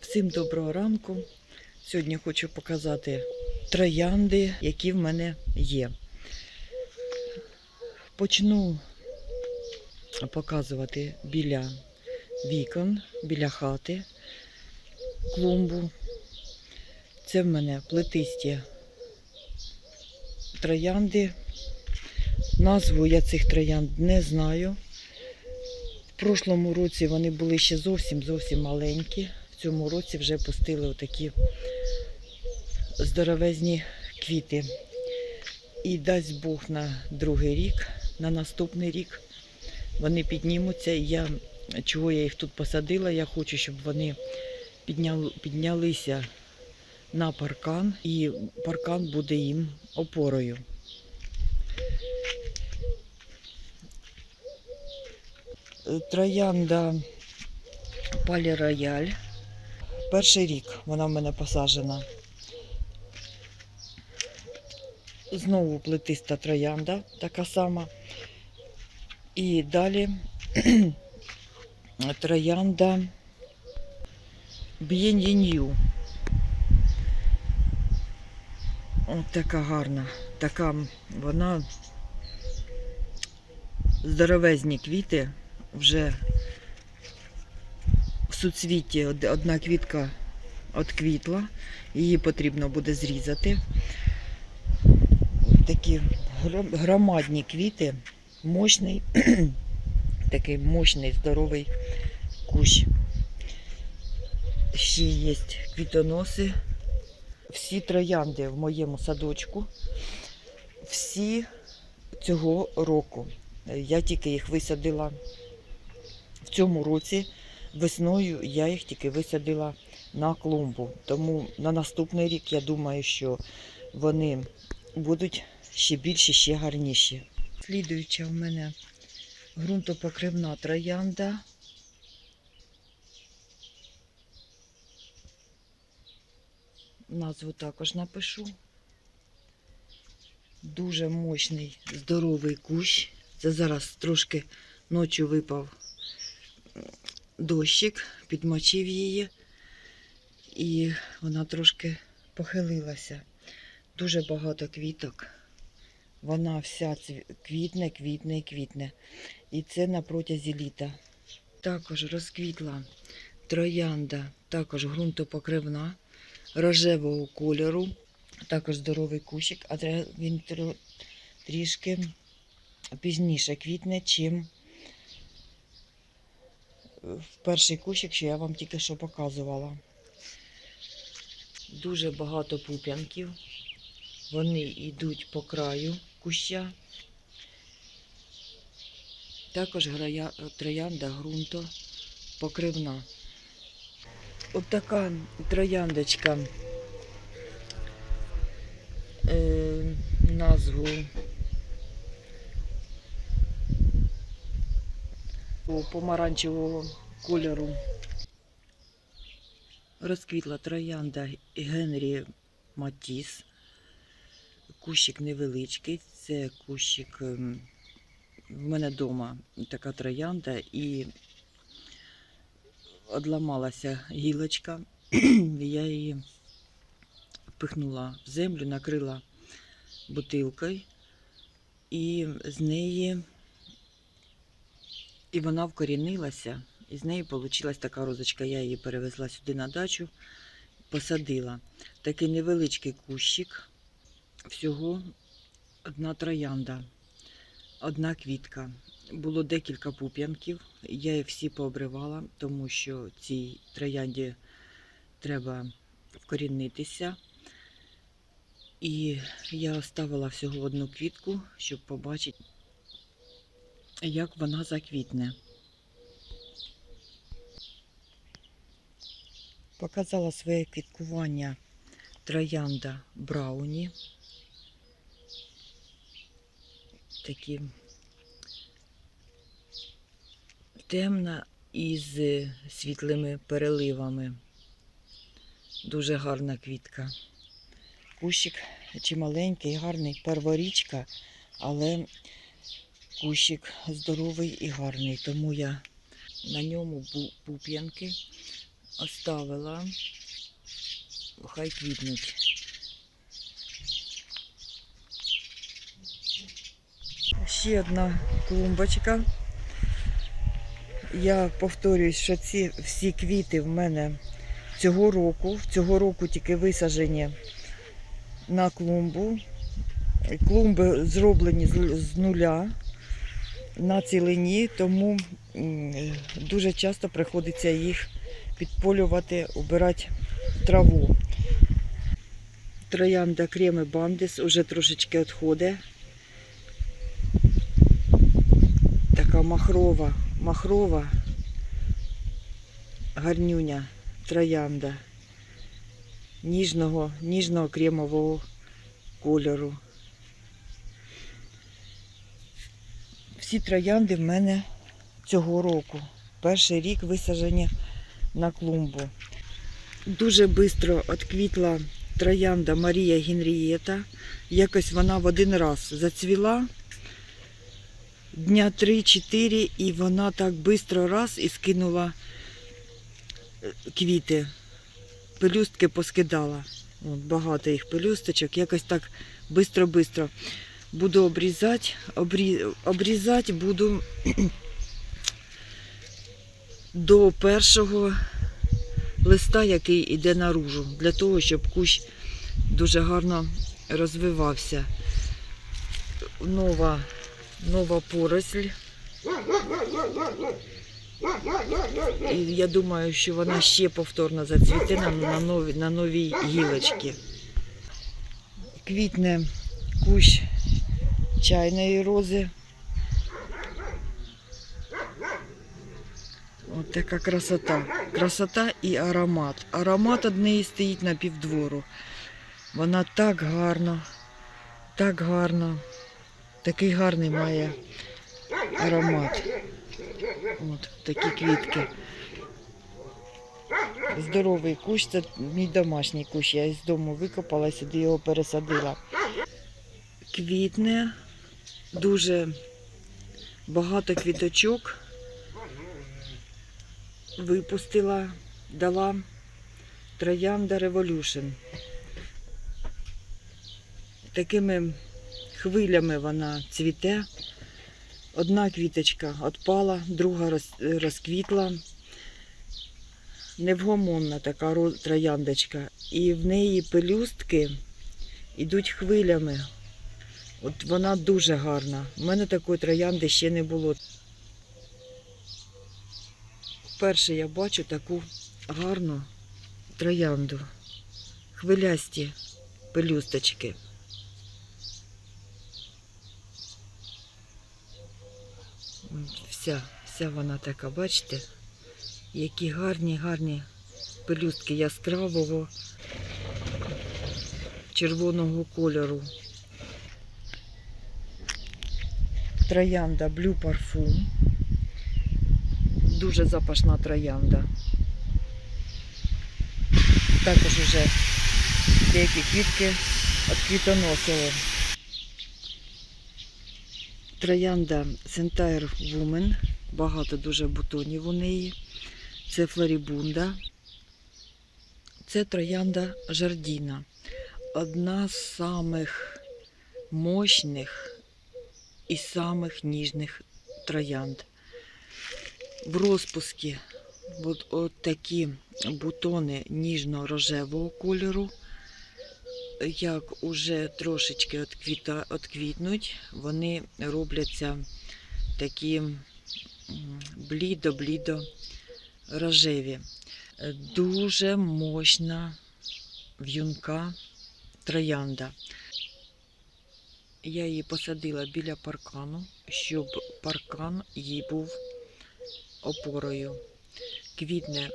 Всім доброго ранку. Сьогодні хочу показати троянди, які в мене є. Почну показувати біля вікон, біля хати, клумбу. Це в мене плетисті троянди. Назву я цих троянд не знаю. В прошлому році вони були ще зовсім зовсім маленькі. Цьому році вже пустили отакі здоровезні квіти. І дасть Бог на другий рік, на наступний рік вони піднімуться. Я, чого я їх тут посадила, я хочу, щоб вони підняли, піднялися на паркан, і паркан буде їм опорою. Троянда Палі Рояль. Перший рік вона в мене посаджена. Знову плетиста троянда, така сама. І далі троянда Б'єн'єн'ю. От така гарна. Така вона здоровезні квіти вже суцвіті од- одна квітка отквітла, її потрібно буде зрізати. Такі громадні квіти, мощний, такий мощний, здоровий кущ. Ще є квітоноси. Всі троянди в моєму садочку, всі цього року. Я тільки їх висадила в цьому році. Весною я їх тільки висадила на клумбу. Тому на наступний рік я думаю, що вони будуть ще більші, ще гарніші. Слідуюча в мене ґрунтопокривна троянда. Назву також напишу. Дуже мощний, здоровий кущ. Це зараз трошки ночі випав дощик, підмочив її, і вона трошки похилилася. Дуже багато квіток. Вона вся квітне, квітне і квітне. І це на протязі літа. Також розквітла троянда, також ґрунтопокривна, рожевого кольору. Також здоровий кущик, а він трішки пізніше квітне, чим в перший кущик, що я вам тільки що показувала. Дуже багато пуп'янків. Вони йдуть по краю куща. Також троянда ґрунто покривна. От така трояндочка. Е, назву помаранчевого кольору. Розквітла троянда Генрі Матіс. Кущик невеличкий. Це кущик ем, в мене вдома така троянда і одламалася гілочка. Я її впихнула в землю, накрила бутилкою, і з неї і вона вкорінилася, і з неї вийшла така розочка. Я її перевезла сюди на дачу, посадила. Такий невеличкий кущик, всього одна троянда, одна квітка. Було декілька пуп'янків. Я їх всі пообривала, тому що цій троянді треба вкорінитися. І я оставила всього одну квітку, щоб побачити, як вона заквітне. Показала своє квіткування троянда Брауні. Такі темна із світлими переливами. Дуже гарна квітка. Кущик чи маленький, гарний, перворічка, але кущик здоровий і гарний, тому я на ньому пуп'янки оставила. Хай квітнуть. Ще одна клумбочка. Я повторююсь, що ці всі квіти в мене цього року. Цього року тільки висаджені на клумбу. Клумби зроблені з нуля на цілині, тому дуже часто приходиться їх підполювати, убирати траву. Троянда креми бандис уже трошечки відходить. Така махрова, махрова, гарнюня троянда ніжного, ніжного кремового кольору. Всі троянди в мене цього року. Перший рік висаджені на клумбу. Дуже швидко відквітла троянда Марія Генрієта. Якось вона в один раз зацвіла. Дня 3-4 і вона так швидко раз і скинула е, квіти. Пелюстки поскидала. Багато їх пелюсточок. Якось так швидко-швидко. Буду обрізати, обрі... обрізати буду до першого листа, який йде наружу, для того, щоб кущ дуже гарно розвивався. Нова, нова поросль. І я думаю, що вона ще повторно зацвіте на, нові, на новій гілочці. Квітне кущ чайної рози. От така красота. Красота і аромат. Аромат од неї стоїть на півдвору. Вона так гарно, так гарно, такий гарний має аромат. От такі квітки. Здоровий кущ, це мій домашній кущ. Я із дому викопала, сюди його пересадила. Квітне, дуже багато квіточок. Випустила, дала Троянда Revolution. Такими хвилями вона цвіте. Одна квіточка відпала, друга розквітла. Невгомонна така трояндочка. І в неї пелюстки йдуть хвилями. От вона дуже гарна. У мене такої троянди ще не було. Вперше я бачу таку гарну троянду. Хвилясті пелюсточки. Вся, вся вона така, бачите? Які гарні, гарні пелюстки яскравого червоного кольору. Троянда Blue Parfum. Дуже запашна троянда. Також уже деякі квітки відквітоносили. Троянда Sentire Woman. Багато дуже бутонів у неї. Це флорібунда. Це троянда Жардіна. Одна з самих мощних і самих ніжних троянд. В розпускі от, от такі бутони ніжно-рожевого кольору. Як уже трошечки отквіта, отквітнуть, вони робляться такі блідо-блідо рожеві. Дуже мощна в'юнка троянда. Я її посадила біля паркану, щоб паркан їй був опорою. Квітне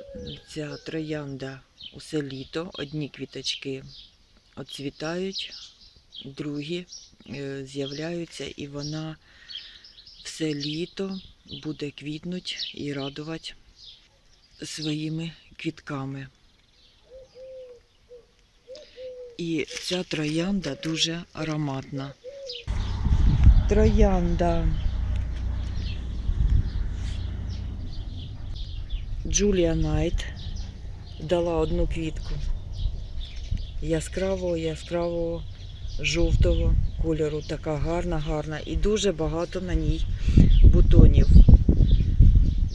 ця троянда усе літо. Одні квіточки оцвітають, другі е, з'являються, і вона все літо буде квітнуть і радувати своїми квітками. І ця троянда дуже ароматна. Троянда Джулія Найт. дала одну квітку. Яскравого, яскравого жовтого кольору. Така гарна, гарна. І дуже багато на ній бутонів.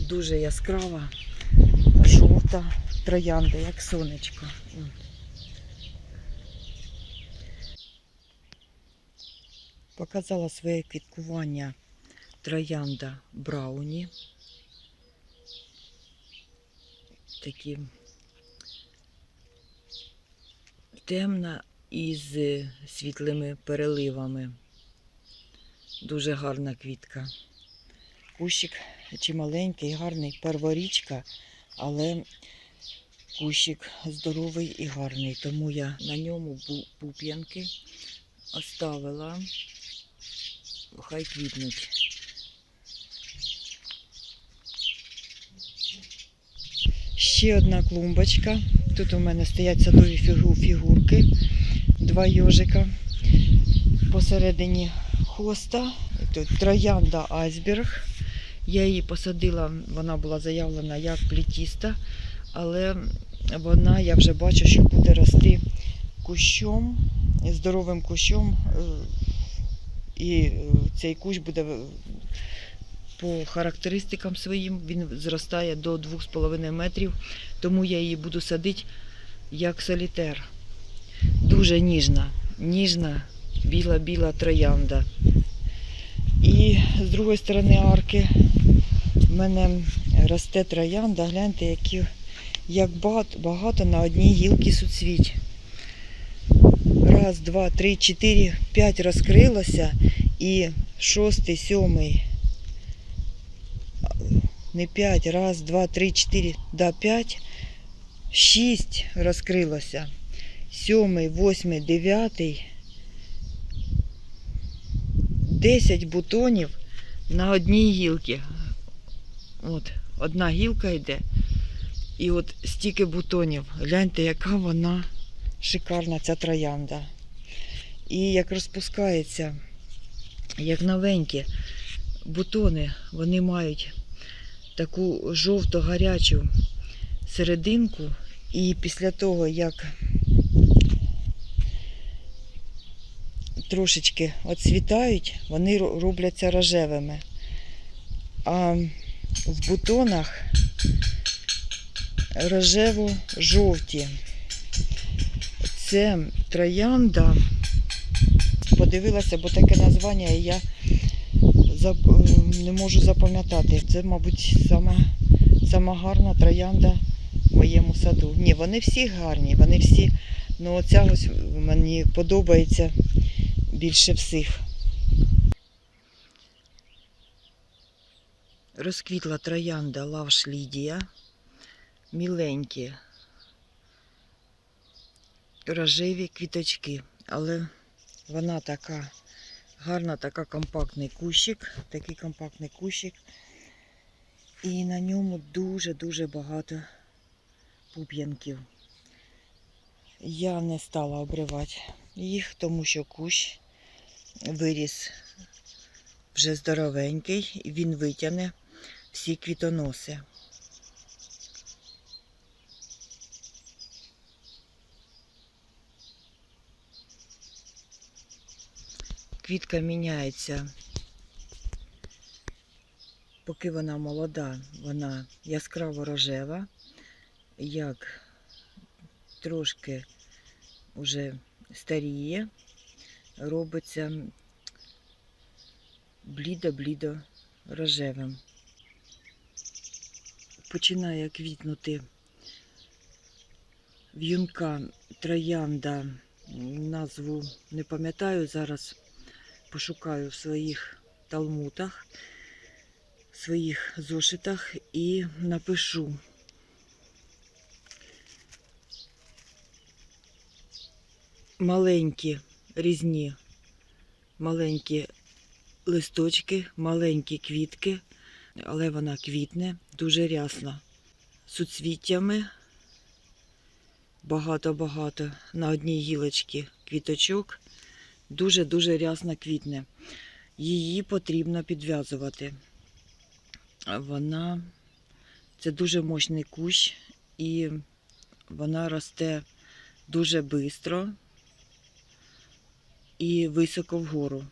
Дуже яскрава, жовта троянда, як сонечко. Показала своє квіткування троянда Брауні. Такі темна із світлими переливами. Дуже гарна квітка. Кущик чималенький, гарний, перворічка, але кущик здоровий і гарний, тому я на ньому пуп'янки оставила. Хай квітнуть. Ще одна клумбочка. Тут у мене стоять садові фігурки, два йожика. Посередині хоста. Тут троянда айсберг. Я її посадила, вона була заявлена як плетіста, але вона, я вже бачу, що буде рости кущом, здоровим кущом. І е, цей кущ буде е, по характеристикам своїм, він зростає до 2,5 метрів, тому я її буду садити як солітер. Дуже ніжна, ніжна, біла-біла троянда. І з другої сторони арки в мене росте троянда. Гляньте, які, як багато, багато на одній гілці суцвіть. Раз, два, три, чотири, п'ять розкрилося і шостий, сьомий. Не п'ять, раз, два, три, чотири, да, п'ять, шість розкрилося. Сьомий, восьмий, дев'ятий. 10 бутонів на одній гілці. От, одна гілка йде. І от стільки бутонів. Гляньте, яка вона шикарна, ця троянда. І як розпускається, як новенькі бутони, вони мають таку жовто-гарячу серединку. І після того, як трошечки оцвітають, вони робляться рожевими. А в бутонах рожево-жовті. Це троянда. Подивилася, бо таке названня я не можу запам'ятати. Це, мабуть, сама, сама гарна троянда в моєму саду. Ні, вони всі гарні, вони всі. Ну, оця ось мені подобається більше всіх. Розквітла троянда лавш Лідія. Міленькі, рожеві квіточки, але вона така гарна, така компактний кущик, такий компактний кущик. І на ньому дуже-дуже багато пуп'янків. Я не стала обривати їх, тому що кущ виріс вже здоровенький, він витягне всі квітоноси. Квітка міняється. Поки вона молода, вона яскраво рожева, як трошки вже старіє, робиться блідо-блідо рожевим. Починає квітнути в'юнка троянда, назву не пам'ятаю, зараз пошукаю в своїх талмутах, в своїх зошитах і напишу. Маленькі різні, маленькі листочки, маленькі квітки, але вона квітне дуже рясно. Суцвіттями багато-багато на одній гілочці квіточок. Дуже-дуже рясно квітне. Її потрібно підв'язувати. Вона це дуже мощний кущ і вона росте дуже швидко і високо вгору.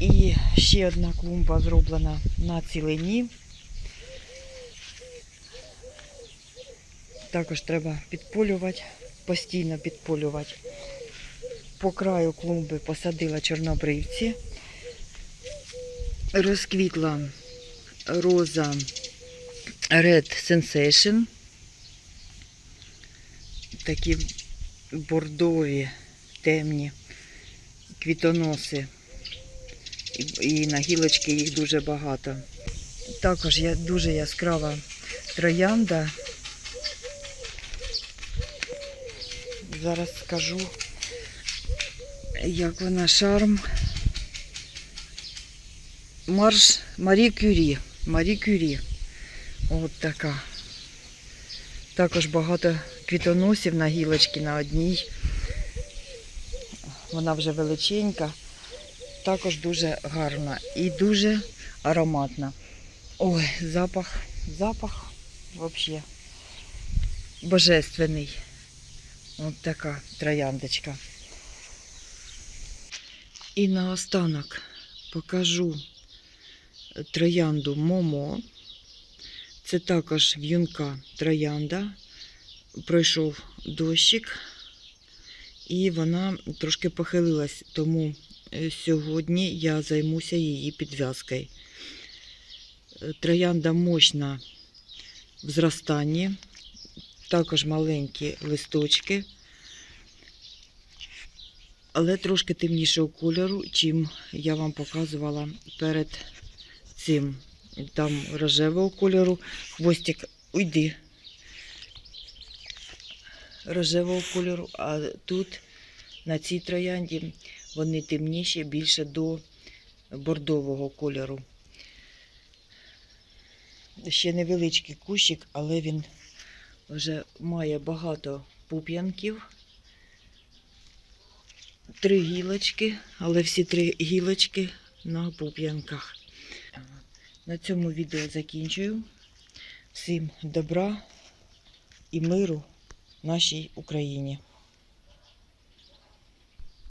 І ще одна клумба зроблена на цілині. Також треба підполювати, постійно підполювати. По краю клумби посадила чорнобривці. Розквітла роза Red Sensation. Такі бордові, темні квітоноси. І, на гілочки їх дуже багато. Також є дуже яскрава троянда. Зараз скажу, як вона шарм. Марш Марі Кюрі. Марі Кюрі. От така. Також багато квітоносів на гілочці на одній. Вона вже величенька. Також дуже гарна і дуже ароматна. Ой, запах, запах взагалі божественний. От така трояндочка. І наостанок покажу троянду Момо. Це також в'юнка троянда. Пройшов дощик, і вона трошки похилилась, тому е, сьогодні я займуся її підв'язкою. Е, Троянда мощна в зростанні, також маленькі листочки, але трошки темнішого кольору, чим я вам показувала перед цим. Там рожевого кольору, хвостик, уйди. Рожевого кольору, а тут на цій троянді вони темніші більше до бордового кольору. Ще невеличкий кущик, але він вже має багато пуп'янків. Три гілочки, але всі три гілочки на пуп'янках. На цьому відео закінчую. Всім добра і миру нашій Україні.